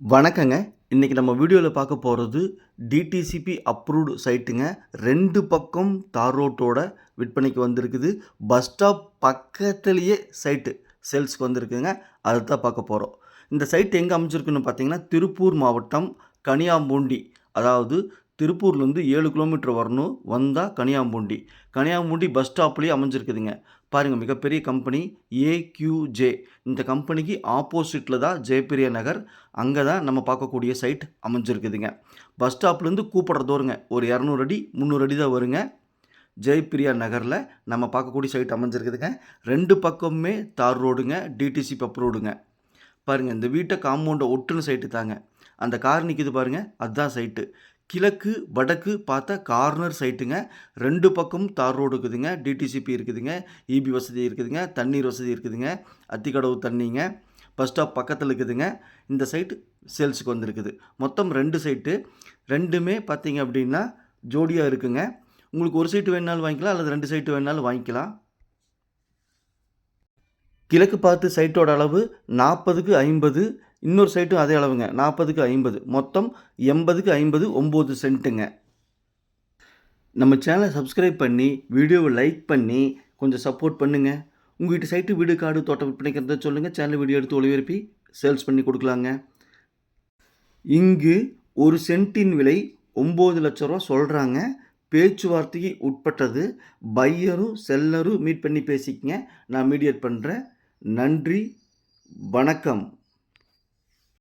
வணக்கங்க. இன்றைக்கி நம்ம வீடியோவில் பார்க்க போகிறது டிடிசிபி அப்ரூவ்டு சைட்டுங்க ரெண்டு பக்கம் தார் ரோட்டோட விற்பனைக்கு வந்திருக்குது. பஸ் ஸ்டாப் பக்கத்துலேயே சைட்டு சேல்ஸ்க்கு வந்திருக்குங்க. அதை தான் பார்க்க போகிறோம் இந்த சைட் எங்கே அமைச்சிருக்குன்னு பார்த்தீங்கன்னா திருப்பூர் மாவட்டம் கனியாம்பூண்டி அதாவது திருப்பூர்லேருந்து ஏழு கிலோமீட்டர் வரணும். வந்தால் கனியாம்பூண்டி. கனியாம்பூண்டி பஸ் ஸ்டாப்லேயே அமைஞ்சிருக்குதுங்க. பாருங்கள் மிகப்பெரிய கம்பெனி ஏக்யூஜே இந்த கம்பெனிக்கு ஆப்போசிட்டில் தான் ஜெயபிரிய நகர். அங்கே தான் நம்ம பார்க்கக்கூடிய சைட் அமைஞ்சிருக்குதுங்க. பஸ் ஸ்டாப்லேருந்து கூப்பிட்ற தூரங்க ஒரு இரநூறு அடி முந்நூறு அடி தான் வருங்க. ஜெயபிரியா நகரில் நம்ம பார்க்கக்கூடிய சைட் அமைஞ்சிருக்குதுங்க. ரெண்டு பக்கமுமே தார் ரோடுங்க டிடிசி பப் ரோடுங்க. பாருங்கள் இந்த வீட்டை காம்பவுண்டை ஒட்டுன சைட்டு தாங்க. அந்த கார் நிற்கிது பாருங்கள் அதுதான் சைட்டு. கிழக்கு வடக்கு பார்த்தா கார்னர் சைட்டுங்க ரெண்டு பக்கமும் தார் ரோடு இருக்குதுங்க. டிடிசிபி இருக்குதுங்க. இபி வசதி இருக்குதுங்க. தண்ணீர் வசதி இருக்குதுங்க. அத்திக்கடவு தண்ணிங்க. பஸ் ஸ்டாப் பக்கத்தில் இருக்குதுங்க. இந்த சைட்டு சேல்ஸுக்கு வந்திருக்குது. மொத்தம் ரெண்டு சைட்டு ரெண்டுமே பார்த்தீங்க அப்படின்னா ஜோடியாக இருக்குங்க. உங்களுக்கு ஒரு சைட்டு வேணாலும் வாங்கிக்கலாம். அல்லது ரெண்டு சைட்டு வேணாலும் வாங்கிக்கலாம். கிழக்கு பார்த்து சைட்டோட அளவு நாற்பதுக்கு ஐம்பது. இன்னொரு சைட்டும் அதே அளவுங்க. நாற்பதுக்கு ஐம்பது. மொத்தம் எண்பதுக்கு ஐம்பது ஒம்பது சென்ட்டுங்க நம்ம சேனலை சப்ஸ்கிரைப் பண்ணி வீடியோவை லைக் பண்ணி கொஞ்சம் சப்போர்ட் பண்ணுங்கள் உங்கள் வீட்டு சைட்டு வீடு காடு தோட்டம் விற்பனைக்கிறத சொல்லுங்கள் சேனல் வீடியோ எடுத்து ஒளிபரப்பி சேல்ஸ் பண்ணி கொடுக்கலாங்க. இங்கு ஒரு சென்ட்டின் விலை ஒம்பது லட்ச ரூபா சொல்கிறாங்க பேச்சுவார்த்தைக்கு உட்பட்டது. பையரும் செல்லரும் மீட் பண்ணி பேசிக்கங்க. நான் மீடியேட் பண்ணுறேன் நன்றி. வணக்கம்.